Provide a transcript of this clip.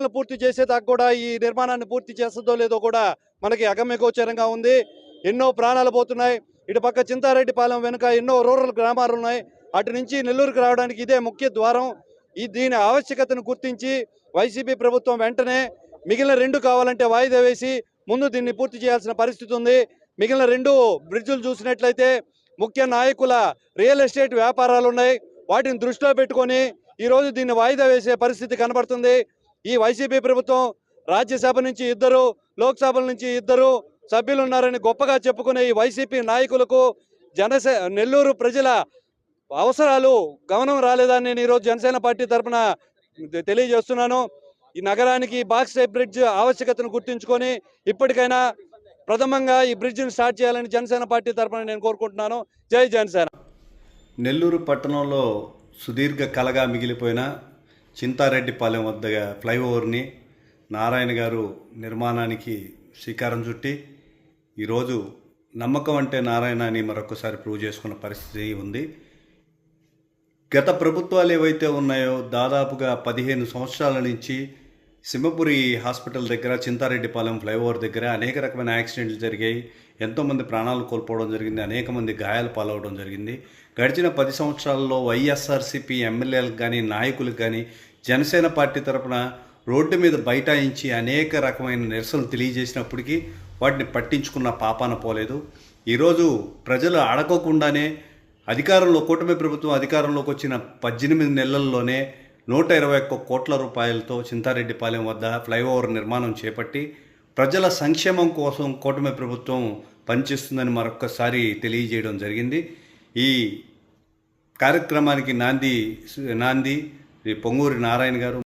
పూర్తి చేసేదాకా కూడా ఈ నిర్మాణాన్ని పూర్తి చేస్తుందో లేదో కూడా మనకి అగమ్య గోచరంగా ఉంది. ఎన్నో ప్రాణాలు పోతున్నాయి. ఇటు పక్క చింతారెడ్డిపాలెం వెనుక ఎన్నో రూరల్ గ్రామాలు ఉన్నాయి. అటు నుంచి నెల్లూరుకు రావడానికి ఇదే ముఖ్య ద్వారం. ఈ దీని ఆవశ్యకతను గుర్తించి వైసీపీ ప్రభుత్వం వెంటనే మిగిలిన రెండు కావాలంటే వాయిదా వేసి ముందు దీన్ని పూర్తి చేయాల్సిన పరిస్థితి ఉంది. మిగిలిన రెండు బ్రిడ్జులు చూసినట్లయితే ముఖ్య నాయకుల రియల్ ఎస్టేట్ వ్యాపారాలు ఉన్నాయి. వాటిని దృష్టిలో పెట్టుకొని ఈరోజు దీన్ని వాయిదా వేసే పరిస్థితి కనబడుతుంది. ఈ వైసీపీ ప్రభుత్వం రాజ్యసభ నుంచి ఇద్దరు లోక్సభ నుంచి ఇద్దరు సభ్యులున్నారని గొప్పగా చెప్పుకునే ఈ వైసీపీ నాయకులకు జనసే నెల్లూరు ప్రజల అవసరాలు గమనం రాలేదని నేను ఈరోజు జనసేన పార్టీ తరఫున తెలియజేస్తున్నాను. ఈ నగరానికి బాక్స్ బ్రిడ్జ్ ఆవశ్యకతను గుర్తుంచుకొని ఇప్పటికైనా ప్రథమంగా ఈ బ్రిడ్జిని స్టార్ట్ చేయాలని జనసేన పార్టీ తరఫున నేను కోరుకుంటున్నాను. జై జనసేన. నెల్లూరు పట్టణంలో సుదీర్ఘ కలగా మిగిలిపోయిన చింతారెడ్డిపాలెం వద్ద ఫ్లైఓవర్ని నారాయణ గారు నిర్మాణానికి శ్రీకారం చుట్టి ఈరోజు నమ్మకం అంటే నారాయణ అని మరొకసారి ప్రూవ్ చేసుకున్న పరిస్థితి ఉంది. గత ప్రభుత్వాలు ఏవైతే ఉన్నాయో దాదాపుగా పదిహేను సంవత్సరాల నుంచి సింహపురి హాస్పిటల్ దగ్గర చింతారెడ్డిపాలెం ఫ్లైఓవర్ దగ్గర అనేక రకమైన యాక్సిడెంట్లు జరిగాయి. ఎంతోమంది ప్రాణాలు కోల్పోవడం జరిగింది. అనేక మంది గాయాలు పాలవడం జరిగింది. గడిచిన పది సంవత్సరాల్లో వైఎస్ఆర్సీపీ ఎమ్మెల్యేలకు కానీ నాయకులకు కానీ జనసేన పార్టీ తరపున రోడ్డు మీద బైఠాయించి అనేక రకమైన నిరసనలు తెలియజేసినప్పటికీ వాటిని పట్టించుకున్న పాపాన పోలేదు. ఈరోజు ప్రజలు అడగకుండానే అధికారంలో కూటమి ప్రభుత్వం అధికారంలోకి వచ్చిన పద్దెనిమిది నెలల్లోనే నూట ఇరవై ఒక్క కోట్ల రూపాయలతో చింతారెడ్డిపాలెం వద్ద ఫ్లైఓవర్ నిర్మాణం చేపట్టి ప్రజల సంక్షేమం కోసం కూటమి ప్రభుత్వం పనిచేస్తుందని మరొక్కసారి తెలియజేయడం జరిగింది. ఈ కార్యక్రమానికి నాంది నాంది పొంగూరి నారాయణ గారు